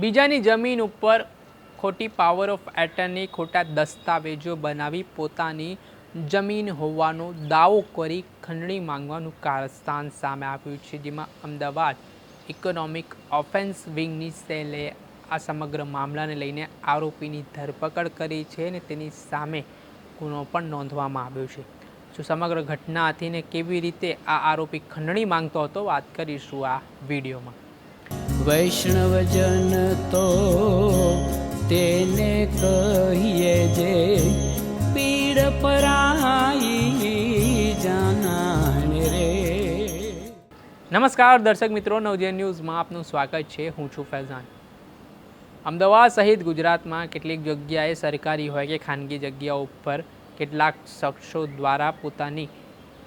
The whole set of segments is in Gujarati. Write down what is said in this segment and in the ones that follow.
બીજાની જમીન ઉપર ખોટી પાવર ઓફ એટર્ની ખોટા દસ્તાવેજો બનાવી પોતાની જમીન હોવાનો દાવો કરી ખંડણી માંગવાનું કારસ્તાન સામે આવ્યું છે, જેમાં અમદાવાદ ઇકોનોમિક ઓફેન્સ વિંગની સેલે આ સમગ્ર મામલાને લઈને આરોપીની ધરપકડ કરી છે અને તેની સામે ગુનો પણ નોંધવામાં આવ્યો છે. જો સમગ્ર ઘટના હતી ને કેવી રીતે આ આરોપી ખંડણી માંગતો હતો, વાત કરીશું આ વિડીયોમાં. વૈષ્ણવજન તો તેને કહીએ જે પીડ પરાઈ જાનાને રે. નમસ્કાર દર્શક મિત્રો નવજેન ન્યૂઝમાં આપનું સ્વાગત છે. હું છું ફૈઝાન. અમદાવાદ સહિત ગુજરાતમાં કેટલીક જગ્યાએ સરકારી હોય કે ખાનગી જગ્યાઓ ઉપર કેટલાક શખ્સો દ્વારા પોતાની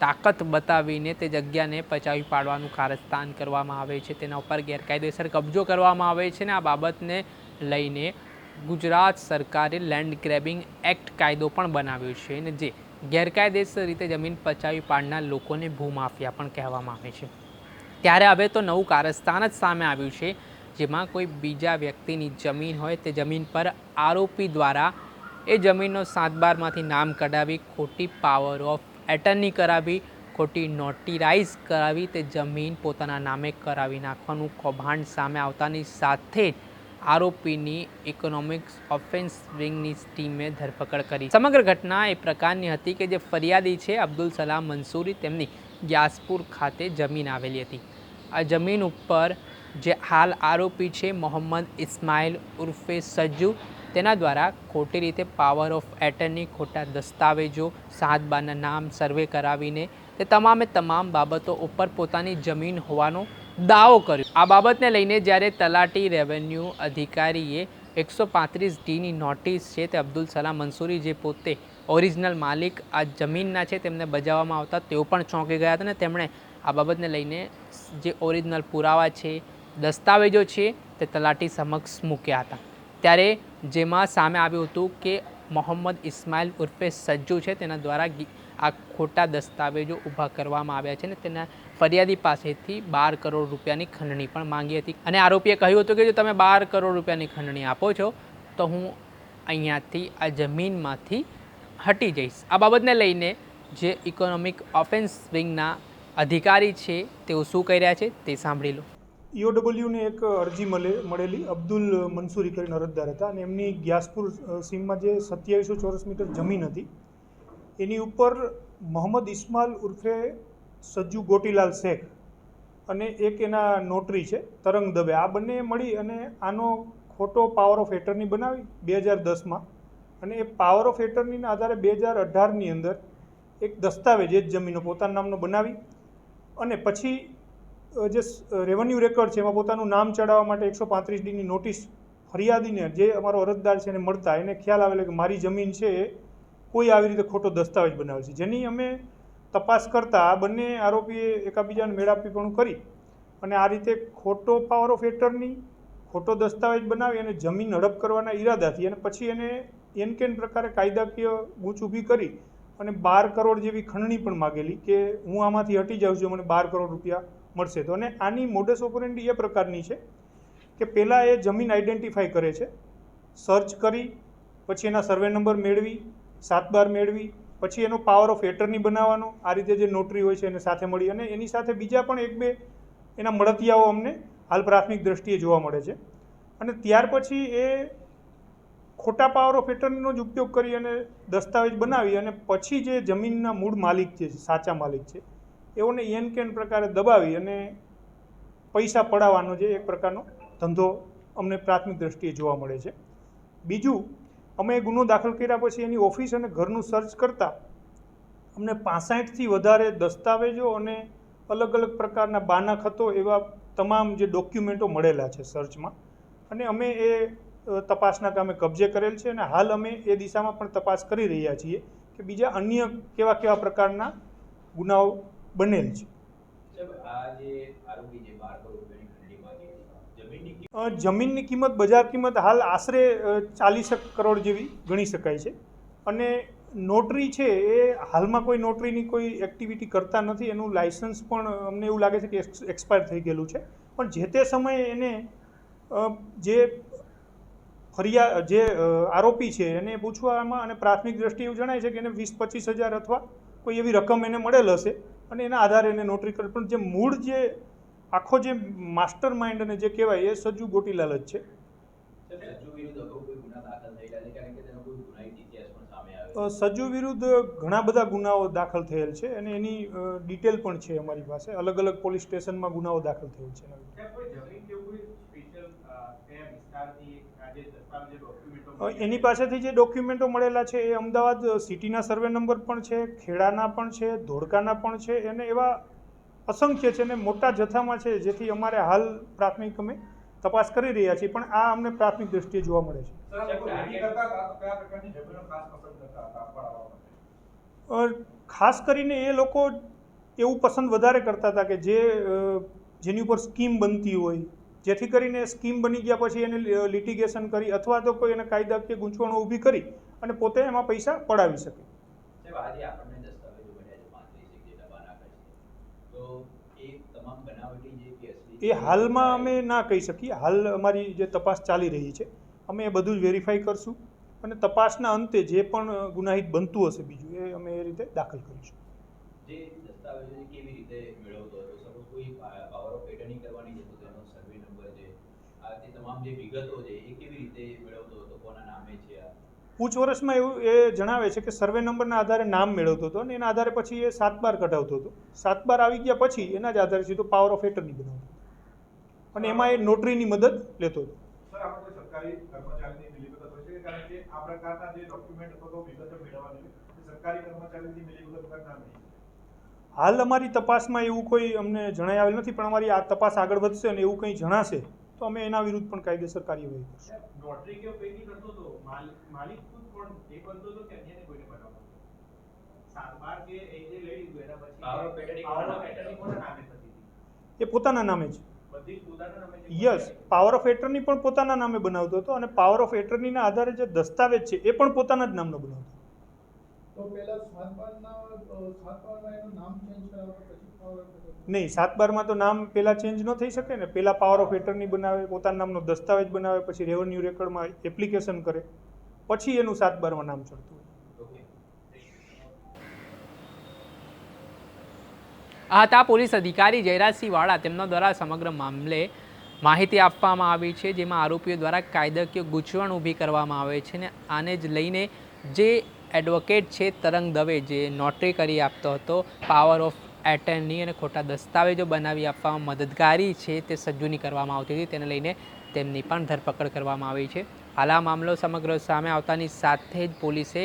તાકાત બતાવીને તે જગ્યાને પચાવી પાડવાનું કારસ્તાન કરવામાં આવે છે. તેના ઉપર ગેરકાયદેસર કબજો કરવામાં આવે છે ને આ બાબતને લઈને ગુજરાત સરકારે લેન્ડ ગ્રેબિંગ એક્ટ કાયદો પણ બનાવ્યો છે અને જે ગેરકાયદેસર રીતે જમીન પચાવી પાડનાર લોકોને ભૂમાફિયા પણ કહેવામાં આવે છે. ત્યારે હવે તો નવું કારસ્તાન જ સામે આવ્યું છે, જેમાં કોઈ બીજા વ્યક્તિની જમીન હોય તે જમીન પર આરોપી દ્વારા એ જમીનનો સાતબારમાંથી નામ કઢાવી ખોટી પાવર ઓફ એટર્ની કરાવી, ખોટી નોટિરાઇઝ કરાવી તે જમીન પોતાના નામે કરાવી નાખવાનું કૌભાંડ સામે આવતાની સાથે આરોપીની ઇકોનોમિક્સ ઓફેન્સ વિંગની ટીમે ધરપકડ કરી. સમગ્ર ઘટના એ પ્રકારની હતી કે જે ફરિયાદી છે અબ્દુલ સલામ મંસૂરી તેમની ગ્યાસપુર ખાતે જમીન આવેલી હતી. આ જમીન ઉપર જે હાલ આરોપી છે મોહમ્મદ ઇસ્માઇલ ઉર્ફે સજ્જુ તેના દ્વારા ખોટી રીતે પાવર ઓફ એટર્ની ખોટા દસ્તાવેજો, સાત બારના નામ સર્વે કરાવીને તે તમામે તમામ બાબતો ઉપર પોતાની જમીન હોવાનો દાવો કર્યો. આ બાબતને લઈને જ્યારે તલાટી રેવન્યુ અધિકારીએ એકસો પાંત્રીસ ડીની નોટિસ છે તે અબ્દુલ સલામ મંસૂરી જે પોતે ઓરિજિનલ માલિક આ જમીનના છે તેમને બજાવવામાં આવતા તેઓ પણ ચોંકી ગયા હતા ને તેમણે આ બાબતને લઈને જે ઓરિજિનલ પુરાવા છે, દસ્તાવેજો છે તે તલાટી સમક્ષ મૂક્યા હતા. ત્યારે જેમાં સામે આવ્યું હતું કે મોહમ્મદ ઇસ્માઇલ ઉર્ફે સજ્જુ છે. તેના દ્વારા આ ખોટા દસ્તાવેજો ઊભા કરવામાં આવ્યા છે ને તેના ફરિયાદી પાસેથી બાર કરોડ રૂપિયાની ખંડણી પણ માંગી હતી. અને આરોપીએ કહ્યું હતું કે જો તમે બાર કરોડ રૂપિયાની ખંડણી આપો છો, તો હું અહીંયાથી, આ જમીનમાંથી હટી જઈશ. આ બાબતને લઈને જે ઇકોનોમિક ઓફેન્સ વિંગના અધિકારી છે, તેઓ શું કહી રહ્યા છે તે સાંભળી લો. ઈઓડબલ્યુને એક અરજી મળે, મળેલી અબ્દુલ મંસૂરી કરીને અરજદાર હતા અને એમની ગ્યાસપુર સીમમાં જે સત્યાવીસો ચોરસ મીટર જમીન હતી, એની ઉપર મોહમ્મદ ઇસ્માલ ઉર્ફે સજ્જુ ગોટીલાલ શેખ અને એક એના નોટરી છે, તરંગ દવે આ બંને મળી અને આનો ખોટો પાવર ઓફ એટર્ની બનાવી બે હજાર દસમાં અને એ પાવર ઓફ એટર્નીના આધારે બે હજાર અઢારની અંદર એક દસ્તાવેજ એ જ જમીનો પોતાના નામનો બનાવી અને પછી જે રેવન્યુ રેકોર્ડ છે, એમાં પોતાનું નામ ચડાવવા માટે એકસો પાંત્રીસ ડીની નોટિસ ફરિયાદીને જે અમારો અરજદાર છે એને મળતા, એને ખ્યાલ આવેલો કે મારી જમીન છે એ કોઈ આવી રીતે ખોટો દસ્તાવેજ બનાવે છે. જેની અમે તપાસ કરતાં બંને આરોપીએ એકાબીજાને મેળાપીપણું કરી અને આ રીતે ખોટો પાવર ઓફ એટર્ની ખોટો દસ્તાવેજ બનાવી અને જમીન હડપ કરવાના ઈરાદાથી અને પછી એને એન કેન પ્રકારે કાયદાકીય ગૂંચ ઊભી કરી અને બાર કરોડ જેવી ખંડણી પણ માગેલી કે હું આમાંથી હટી જાઉં છું, મને બાર કરોડ રૂપિયા મળશે. તો અને આની મોડસ ઓપરેન્ડી એ પ્રકારની છે કે પહેલાં એ જમીન આઈડેન્ટિફાઈ કરે છે સર્ચ કરી, પછી એના સર્વે નંબર મેળવી, સાત બાર મેળવી, પછી એનો પાવર ઓફ એટર્ની બનાવવાનો, આ રીતે જે નોટરી હોય છે એને સાથે મળી અને એની સાથે બીજા પણ એક બે એના મળતિયાઓ અમને હાલ પ્રાથમિક દ્રષ્ટિએ જોવા મળે છે. અને ત્યાર પછી એ ખોટા પાવર ઓફ એટર્નીનો જ ઉપયોગ કરી અને દસ્તાવેજ બનાવી અને પછી જે જમીનના મૂળ માલિક જે છે, સાચા માલિક છે એઓને એન કેન પ્રકારે દબાવી અને પૈસા પડાવવાનો જે એક પ્રકારનો ધંધો અમને પ્રાથમિક દ્રષ્ટિએ જોવા મળે છે. બીજું, અમે ગુનો દાખલ કર્યા પછી એની ઓફિસ અને ઘરનું સર્ચ કરતાં અમને પાસઠથી વધારે દસ્તાવેજો અને અલગ અલગ પ્રકારના બાના ખતો એવા તમામ જે ડોક્યુમેન્ટો મળેલા છે સર્ચમાં. અને અમે એ તપાસના કામે કબજે કરેલ છે અને હાલ અમે એ દિશામાં પણ તપાસ કરી રહ્યા છીએ કે બીજા અન્ય કેવા કેવા પ્રકારના ગુનાઓ બનેલ છે. જમીનની કિંમત અ, જમીનની કિંમત બજાર કિંમત હાલ આશરે ચાલીસ કરોડ જેવી ગણી શકાય છે. અને નોટરી છે એ હાલમાં કોઈ નોટરીની કોઈ એક્ટિવિટી કરતા નથી. એનું લાઇસન્સ પણ અમને એવું લાગે છે કે એક્સપાયર થઈ ગયેલું છે. પણ જે તે સમયે એને જે ફરિયા જે આરોપી છે એને પૂછવામાં અને પ્રાથમિક દ્રષ્ટિએ એવું જણાય છે કે એને વીસ પચીસ હજાર અથવા કોઈ એવી રકમ એને મળેલ હશે. અને એના આધારે એને નોટરી કરે પણ જે મૂળ જે આખો જે માસ્ટર માઇન્ડ અને જે કહેવાય એ સજ્જુ ગોટીલાલ જ છે. સજુ સજ્જુ વિરુદ્ધ અગાઉ કોઈ ગુના દાખલ થયેલા છે? કારણ કે તેનો કોઈ ગુનાહિત ઇતિહાસ પણ સામે અ, આવ્યો સજ્જુ વિરુદ્ધ ઘણા બધા ગુનાઓ દાખલ થયેલ છે અને એની ડિટેલ પણ છે અમારી પાસે. અલગ અલગ પોલીસ સ્ટેશનમાં ગુનાઓ દાખલ થયેલ છે એના વિરુદ્ધ. ત્યાં કોઈ જમીન કે એવું કોઈ સ્પેશિયલ કયા વિસ્તારથી આ જે દસ્તાવેજો ડોક્યુમેન્ટો અ, એની પાસેથી જે ડોક્યુમેન્ટો મળેલા છે એ અમદાવાદ સિટીના સર્વે નંબર પણ છે ખેડાના પણ છે ધોળકાના પણ છે અને એવા અસંખ્ય છે અને મોટા જથ્થામાં છે જેથી અમારે હાલ પ્રાથમિક અમે તપાસ કરી રહ્યા છીએ પણ આ અમને પ્રાથમિક દ્રષ્ટિએ જોવા મળે છે. ખાસ કરીને એ લોકો એવું પસંદ વધારે કરતા હતા કે જે જેની ઉપર સ્કીમ બનતી હોય જેથી કરીને સ્કીમ બની ગયા પછી એને લિટિગેશન કરી અથવા તો કોઈ એને કાયદાકીય ગૂંચવણો ઊભી કરી અને પોતે એમાં પૈસા પડાવી શકે. એ? હાલમાં અમે ના કહી શકીએ. હાલ અમારી જે તપાસ ચાલી રહી છે અમે એ બધું જ વેરીફાઈ કરશું અને તપાસના અંતે જે પણ ગુનાહિત બનતું હશે બીજું એ અમે એ રીતે દાખલ કરીશું. જે દસ્તાવેજો કેવી રીતે મેળવતો પાવર ઓફ એટર્ની કરવાની છે તો તેનો સર્વે નંબર છે આ તે તમામ જે વિગતો છે એ કેવી રીતે મેળવતો હતો કોના નામે છે આ? પૂછપરછમાં એવું એ જણાવે છે કે સર્વે નંબરના આધારે નામ મેળવતો હતો અને એના આધારે પછી એ સાત બાર કઢાવતો હતો. સાત બાર આવી ગયા પછી એના જ આધારે સીધો પાવર ઓફ એટર્ની બનાવતો અને એમાં એ નોટરીની મદદ લેતો હતો. સર આપણે સરકારી કર્મચારીની મિલીભગત હોય છે? કારણ કે આ પ્રકારના જે ડોક્યુમેન્ટ અથવા તો વિગતો મેળવવાની સરકારી કર્મચારીની મિલીભગત કરતા નહીં. હાલ અમારી તપાસમાં એવું કોઈ અમને જણાઈ આવેલ નથી પણ અમારી આ તપાસ આગળ વધશે અને એવું કંઈ જણાશે તો અમે એના વિરુદ્ધ પણ કાયદેસર કાર્યવાહી કરશું. એ નામે પોતાના નામે જે યસ પાવર ઓફ એટર્ની પણ પોતાના નામે બનાવતો હતો અને પાવર ઓફ એટર્નીના આધારે જે દસ્તાવેજ છે એ પણ પોતાના જ નામનો બનાવતો તો એનું નામ ચેન્જ પછી નહીં સાત બારમાં તો નામ પહેલાં ચેન્જ ન થઈ શકે ને. પહેલાં પાવર ઓફ એટર્ની બનાવે પોતાના નામનો દસ્તાવેજ બનાવે પછી રેવન્યુ રેકોર્ડમાં એપ્લિકેશન કરે. પછી એનું સાત બારમાં નામ ચડતું હોય. આ હતા પોલીસ અધિકારી જયરાજસિંહ વાળા. તેમના દ્વારા સમગ્ર મામલે માહિતી આપવામાં આવી છે જેમાં આરોપીઓ દ્વારા કાયદાકીય ગૂંચવણ ઊભી કરવામાં આવે છે ને આને જ લઈને જે એડવોકેટ છે તરંગ દવે, જે નોટરી કરી આપતો હતો. પાવર ઓફ એટર્ની અને ખોટા દસ્તાવેજો બનાવી આપવામાં મદદગારી છે તે સજ્જુની કરવામાં આવતી હતી. તેને લઈને તેમની પણ ધરપકડ કરવામાં આવી છે. હાલ આ મામલો સમગ્ર સામે આવતાની સાથે જ પોલીસે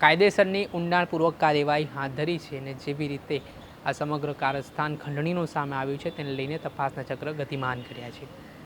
કાયદેસરની ઊંડાણપૂર્વક કાર્યવાહી હાથ ધરી છે અને જેવી રીતે આ સમગ્ર કારસ્થાન ખંડણીનું સામે આવ્યું છે, તેને લઈને તપાસના ચક્ર ગતિમાન કર્યા છે.